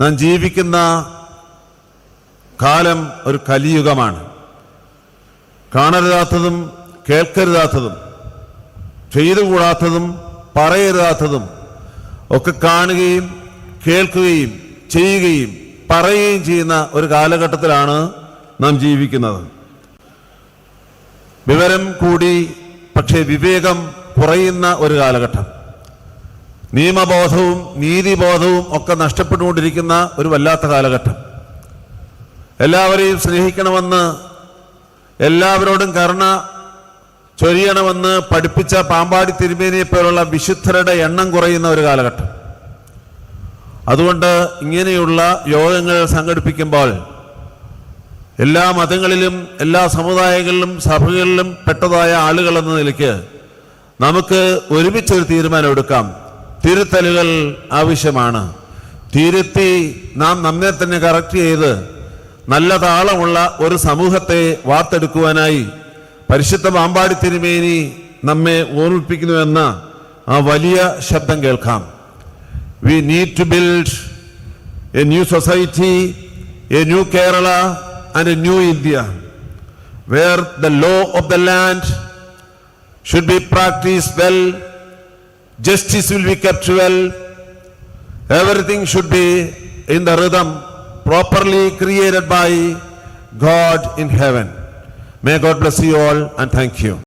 നാം ജീവിക്കുന്ന കാലം ഒരു കലിയുഗമാണ്. കാണരുതാത്തതും കേൾക്കരുതാത്തതും ചെയ്തുകൂടാത്തതും പറയരുതാത്തതും ഒക്കെ കാണുകയും കേൾക്കുകയും ചെയ്യുകയും പറയുകയും ചെയ്യുന്ന ഒരു കാലഘട്ടത്തിലാണ് നാം ജീവിക്കുന്നത്. വിവരം കൂടി പക്ഷേ വിവേകം കുറയുന്ന ഒരു കാലഘട്ടം. നിയമബോധവും നീതിബോധവും ഒക്കെ നഷ്ടപ്പെട്ടുകൊണ്ടിരിക്കുന്ന ഒരു വല്ലാത്ത കാലഘട്ടം. എല്ലാവരെയും സ്നേഹിക്കണമെന്ന് എല്ലാവരോടും കരുണ ചൊരിയണമെന്ന് പഠിപ്പിച്ച പാമ്പാടി തിരുമേനിയെ പോലുള്ള വിശുദ്ധരുടെ എണ്ണം കുറയുന്ന ഒരു കാലഘട്ടം. അതുകൊണ്ട് ഇങ്ങനെയുള്ള യോഗങ്ങൾ സംഘടിപ്പിക്കുമ്പോൾ എല്ലാ മതങ്ങളിലും എല്ലാ സമുദായങ്ങളിലും സഭകളിലും പെട്ടതായ ആളുകൾ എന്ന നിലയ്ക്ക് നമുക്ക് ഒരുമിച്ചൊരു തീരുമാനം എടുക്കാം തിരുത്തലുകൾ ആവശ്യമാണ്. തിരുത്തി നാം നമ്മെ തന്നെ കറക്റ്റ് ചെയ്ത് നല്ല താളമുള്ള ഒരു സമൂഹത്തെ വാർത്തെടുക്കുവാനായി പരിശുദ്ധ പാമ്പാടി തിരുമേനി നമ്മെ ഓർമ്മിപ്പിക്കുന്നുവെന്ന ആ വലിയ ശബ്ദം കേൾക്കാം. We need to build a new society a new Kerala and a new India where the law of the land should be practice well, justice will be kept well, everything should be in the rhythm properly created by God in heaven. May God bless you all and thank you.